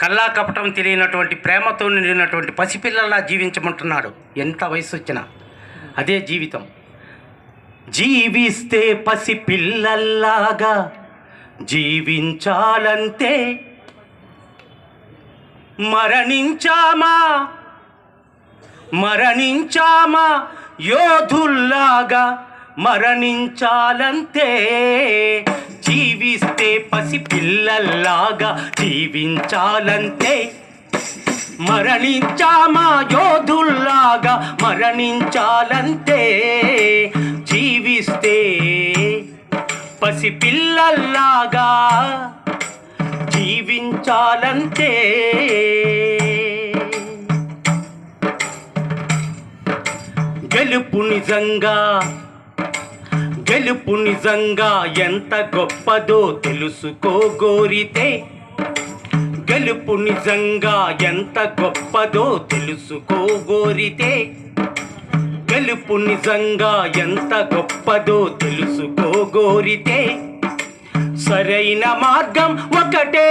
కల్లా కపటం తెలియనటువంటి ప్రేమతో నిండినటువంటి పసిపిల్లలా జీవించమంటున్నాడు. ఎంత వయసు వచ్చినా అదే జీవితం. జీవిస్తే పసిపిల్లల్లాగా జీవించాలంతే మరణించామా? మరణించామా? యోధుల్లాగా మరణించాలంతే జీవిస్తే పసిపిల్లల్లాగా జీవించాలంతే మరణించామా యోధుల్లాగా మరణించాలంతే జీవిస్తే పసిపిల్లల్లాగా జీవించాలంతే గెలుపు నిజంగా గెలుపు నిజంగా ఎంత గొప్పదో తెలుసుకోగోరితే గెలుపు నిజంగా ఎంత గొప్పదో తెలుసుకోగోరితే గెలుపు నిజంగా ఎంత గొప్పదో తెలుసుకోగోరితే సరైన మార్గం ఒకటే.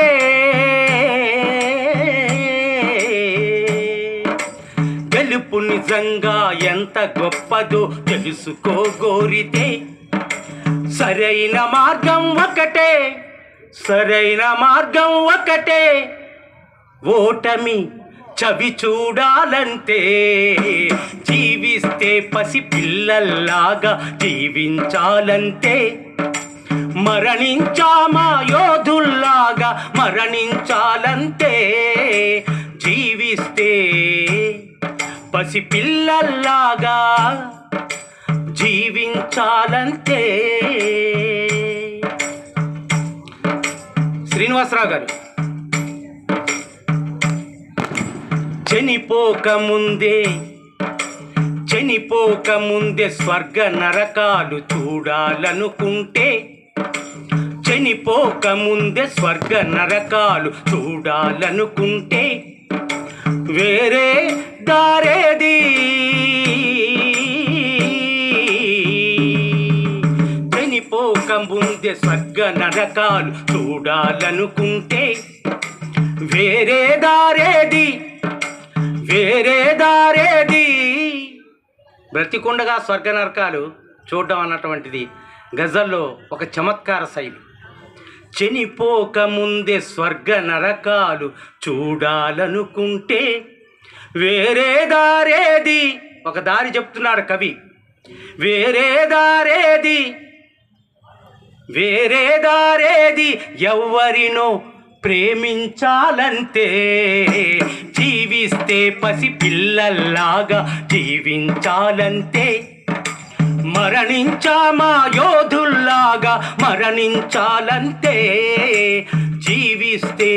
గెలుపు నిజంగా ఎంత గొప్పదో తెలుసుకోగోరితే సరైన మార్గం ఒకటే సరైన మార్గం ఒకటే ఓటమి చవి చూడాలంటే జీవిస్తే పసి పిల్లల్లాగా జీవించాలంటే. మరణించామా యోధుల్లాగా మరణించాలంటే జీవిస్తే పసి పిల్లల్లాగా జీవించాలంతే శ్రీనివాసరావు గారు చనిపోకముందే చనిపోకముందే చనిపోక ముందే స్వర్గ నరకాలు చూడాలనుకుంటే చనిపోక ముందే స్వర్గ నరకాలు చూడాలనుకుంటే వేరే దారి స్వర్గ నరకాలు చూడాలనుకుంటే వేరే దారేది వేరే దారేది. బ్రతికుండగా స్వర్గ నరకాలు చూడడం అన్నటువంటిది గజల్లో ఒక చమత్కార శైలి. చనిపోక ముందే స్వర్గ నరకాలు చూడాలనుకుంటే వేరే దారేది. ఒక దారి చెప్తున్నాడు కవి. వేరే దారేది. వేరే దారేది ఎవ్వరినో ప్రేమించాలంతే జీవిస్తే పసిపిల్లల్లాగా జీవించాలంతే మరణించామా యోధుల్లాగా మరణించాలంతే జీవిస్తే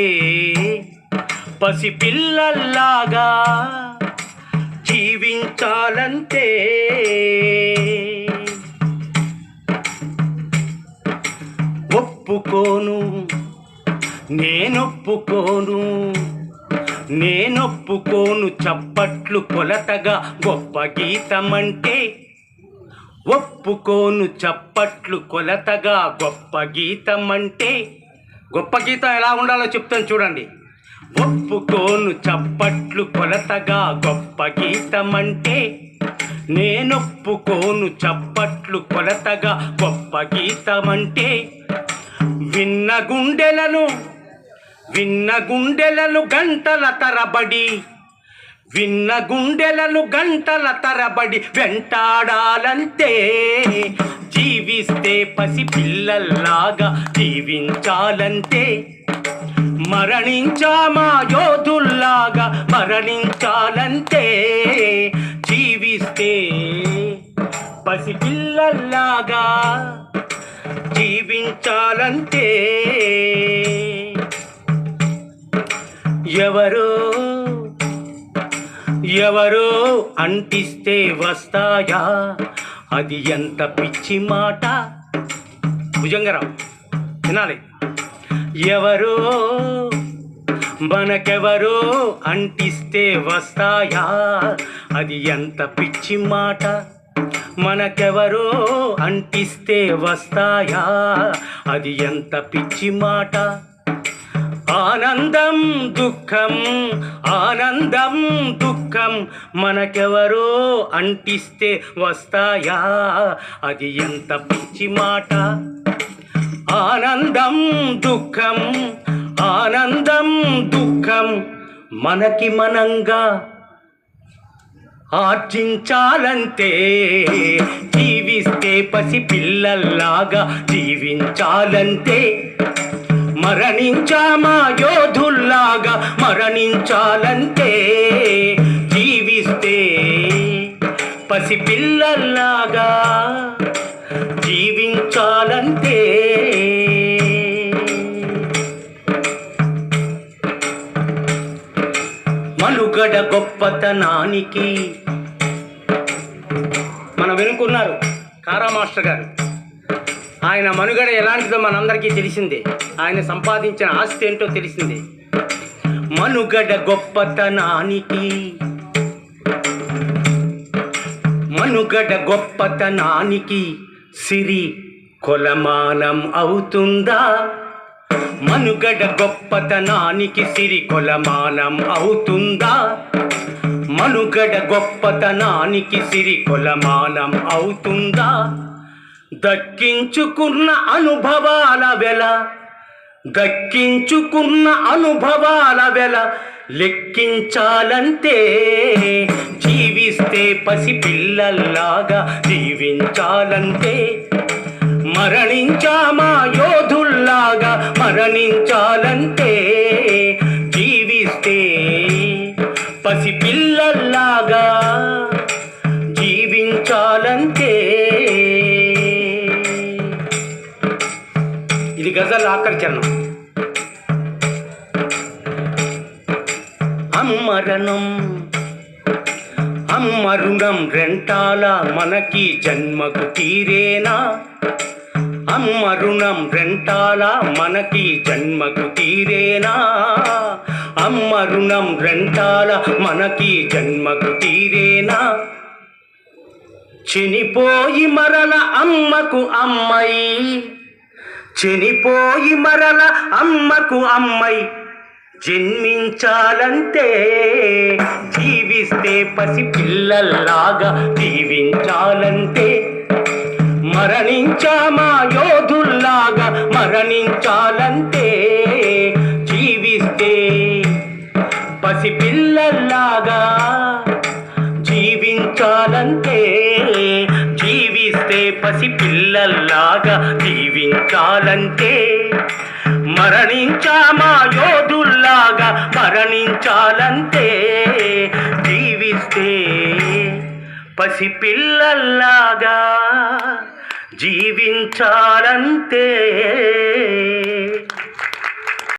పసిపిల్లల్లాగా జీవించాలంతే ఒప్పుకోను నేనొప్పుకోను నేనొప్పుకోను చప్పట్లు కొలతగా గొప్ప గీతమంటే. ఒప్పుకోను చప్పట్లు కొలతగా గొప్ప గీతమంటే. గొప్ప గీతం ఎలా ఉండాలో చెప్తాను చూడండి. ఒప్పుకోను చప్పట్లు కొలతగా గొప్ప గీతమంటే. నేనొప్పుకోను చప్పట్లు కొలతగా గొప్ప గీతమంటే. విన్న గుండెలను విన్న గుండెలను గంటల తరబడి విన్న గుండెలను గంటల తరబడి వెంటాడాలంతే జీవిస్తే పసిపిల్లల్లాగా జీవించాలంతే మరణించామా యోధుల్లాగా మరణించాలంతే జీవిస్తే పసిపిల్లల్లాగా జీవించాలంతే ఎవరో ఎవరో అంటిస్తే వస్తాయా? అది ఎంత పిచ్చి మాట? భుజంగరావు వినాలి. ఎవరో మనకెవరో అంటిస్తే వస్తాయా? అది ఎంత పిచ్చి మాట? మనకెవరో అంటిస్తే వస్తాయా? అది ఎంత పిచ్చి మాట? ఆనందం దుఃఖం ఆనందం దుఃఖం మనకెవరో అంటిస్తే వస్తాయా? అది ఎంత పిచ్చి మాట? ఆనందం దుఃఖం ఆనందం దుఃఖం మనకి మనంగా ఆర్జించాలంటే జీవిస్తే పసి పిల్లల్లాగా జీవించాలంటే మరణించామా యోధుల్లాగా మరణించాలంటే జీవిస్తే పసి పిల్లల్లాగా జీవించాలంటే గొప్పతనానికి. మన వెనుకున్నారు కారా మాస్టర్ గారు. ఆయన మనుగడ ఎలాంటిదో మనందరికీ తెలిసిందే. ఆయన సంపాదించిన ఆస్తి ఏంటో తెలిసిందే. మనుగడ గొప్పతనానికి. మనుగడ గొప్పతనానికి సిరి కొలమానం అవుతుందా? మనుగడ గొప్పతనానికి సిరి కొలమానం అవుతుందా? మనుగడ గొప్పతనానికి సిరి కొలమానం అవుతుందా? దక్కించుకున్న అనుభవాల వెల దక్కించుకున్న అనుభవాల వెల లెక్కించాలంటే జీవిస్తే పసిపిల్లల్లాగా జీవించాలంటే మరణించామా ఇది గజల్ ఆఖరి చరణం అమ్మరణం అమ్మరుణం రెంటాల మనకి జన్మకు తీరేనా? అమ్మరుణం రెంటాల మనకి జన్మకు తీరేనా? అమ్మరుణం రెంటాల మనకి జన్మకు తీరేనా? చనిపోయి మరల అమ్మకు అమ్మాయి చనిపోయి మరల అమ్మకు అమ్మై జన్మించాలంటే జీవిస్తే పసి పిల్లల్లాగా జీవించాలంటే మరణించామా యోధుల్లాగా మరణించాలంటే మరణించాలంటే మరణించామా యోధుల్లాగా మరణించాలంటే జీవిస్తే పసి పిల్లల్లాగా జీవించాలంటే